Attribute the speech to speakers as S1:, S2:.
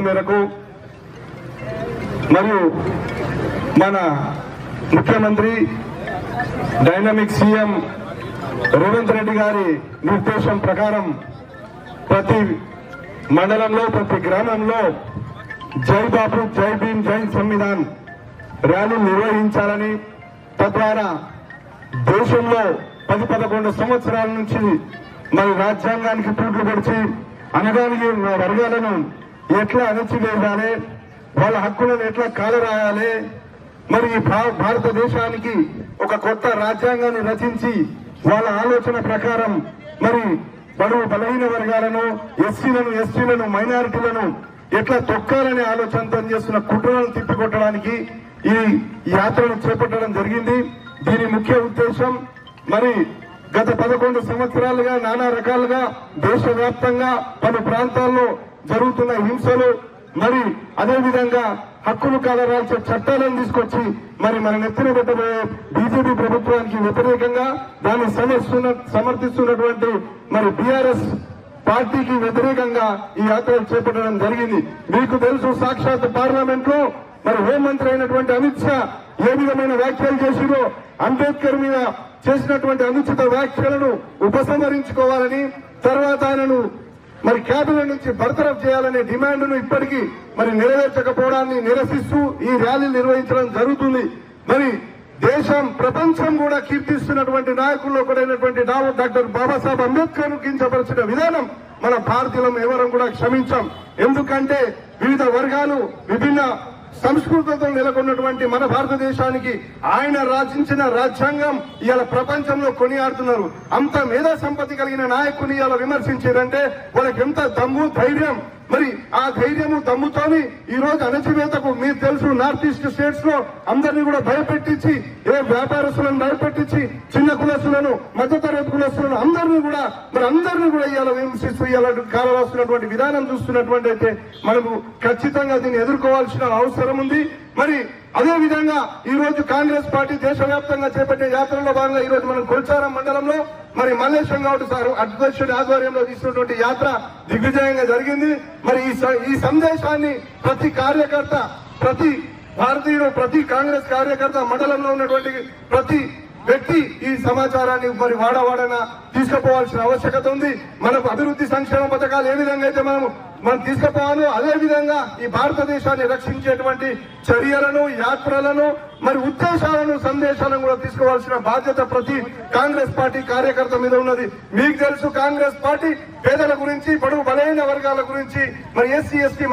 S1: మేరకు మరియు మన ముఖ్యమంత్రి డైనమిక్ సీఎం రేవంత్ రెడ్డి గారి నిర్దేశం ప్రకారం ప్రతి మండలంలో ప్రతి గ్రామంలో జై బాబు జై భీమ్ జై సంవిధాన్ ర్యాలీ నిర్వహించాలని తద్వారా దేశంలో పది పదకొండు సంవత్సరాల నుంచి మరి రాజ్యాంగానికి పూట్లు పెడిచి అనగానికి వర్గాలను ఎట్లా అణచివేయాలి? వాళ్ళ హక్కులను ఎట్లా కాలరాయాలి? మరి ఈ భా- భారతదేశానికి ఒక కొత్త రాజ్యాంగాన్ని రచించి వాళ్ళ ఆలోచన ప్రకారం మరి బడుగు బలహీన వర్గాలను ఎస్సీలను ఎస్టీలను మైనారిటీలను ఎట్లా తొక్కాలనే ఆలోచనతో చేస్తున్న కుట్రలను తిప్పికొట్టడానికి ఈ యాత్రను చేపట్టడం జరిగింది. దీని ముఖ్య ఉద్దేశం మరి గత పదకొండు సంవత్సరాలుగా నానా రకాలుగా దేశవ్యాప్తంగా పలు ప్రాంతాల్లో జరుగుతున్న హింసలు మరి అదేవిధంగా హక్కులు కాలరాల్సే చట్టాలను తీసుకొచ్చి మరి మన నెత్తిన పెట్టబోయే బీజేపీ ప్రభుత్వానికి వ్యతిరేకంగా దాన్ని సమర్స్తున్న సమర్థిస్తున్నటువంటి మరి బీఆర్ఎస్ పార్టీకి వ్యతిరేకంగా ఈ యాత్ర చేపట్టడం జరిగింది. మీకు తెలుసు సాక్షాత్ పార్లమెంట్లో మరి హోంమంత్రి అయినటువంటి అమిత్ షా ఏ విధమైన వ్యాఖ్యలు చేసిరో అంబేద్కర్ మీద చేసినటువంటి అనుచిత వ్యాఖ్యలను ఉపసంహరించుకోవాలని తర్వాత ఆయనను మరి కేబినెట్ నుంచి బర్తరఫ్ చేయాలనే డిమాండ్ను ఇప్పటికీ మరి నెరవేర్చకపోవడాన్ని నిరసిస్తూ ఈ ర్యాలీ నిర్వహించడం జరుగుతుంది. మరి దేశం ప్రపంచం కూడా కీర్తిస్తున్నటువంటి నాయకుల్లో ఒకడైనటువంటి డాక్టర్ బాబాసాహెబ్ అంబేద్కర్ను కించపరిచిన విధానం మన భారతీయులం ఎవరం కూడా క్షమించాం. ఎందుకంటే వివిధ వర్గాలు విభిన్న సంస్కృతితో నెలకొన్నటువంటి మన భారతదేశానికి ఆయన రచించిన రాజ్యాంగం ఇవాళ ప్రపంచంలో కొనియాడుతున్నారు. అంత మేధా సంపత్తి కలిగిన నాయకుని ఇవాళ విమర్శించారంటే వాళ్ళకి ఎంత దమ్ము ధైర్యం? మరి ఆ ధైర్యము దమ్ముతోని ఈ రోజు అణచివేతకు మీకు తెలుసు నార్త్ ఈస్ట్ స్టేట్స్లో అందరినీ కూడా భయపెట్టించి ఏ వ్యాపారస్తులను భయపెట్టించి చిన్న కులస్తులను మధ్యతరగతి కులస్తులను అందరినీ కూడా మరి అందరినీ కూడా ఇవాళ విమర్శిస్తూ ఇవాళ కాలరాస్తున్నటువంటి విధానం చూస్తున్నటువంటి అయితే మనకు ఖచ్చితంగా దీన్ని ఎదుర్కోవాల్సిన అవసరం ఉంది. మరి అదే విధంగా ఈ రోజు కాంగ్రెస్ పార్టీ దేశవ్యాప్తంగా చేపట్టిన యాత్రలో భాగంగా ఈ రోజు మనం కొల్చారం మండలంలో మరి మల్లేశం గౌడ్ సార్ అధ్యక్షుడి ఆధ్వర్యంలో తీసుకున్నటువంటి యాత్ర దిగ్విజయంగా జరిగింది. మరి ఈ ఈ సందేశాన్ని ప్రతి కార్యకర్త ప్రతి భారతీయుడు ప్రతి కాంగ్రెస్ కార్యకర్త మండలంలో ఉన్నటువంటి ప్రతి వ్యక్తి ఈ సమాచారాన్ని మరి వాడవాడన తీసుకుపోవాల్సిన ఆవశ్యకత ఉంది. మనకు అభివృద్ధి సంక్షేమ పథకాలు ఏ విధంగా అయితే మనం మనం తీసుకుపోవాలి అదే విధంగా ఈ భారతదేశాన్ని రక్షించేటువంటి చర్యలను యాత్రలను మరి ఉద్దేశాలను సందేశాలను కూడా తీసుకోవాల్సిన బాధ్యత ప్రతి కాంగ్రెస్ పార్టీ కార్యకర్త మీద ఉన్నది. మీకు తెలుసు కాంగ్రెస్ పార్టీ పేదల గురించి బడుగు బలైన వర్గాల గురించి మరి ఎస్సీ ఎస్టీ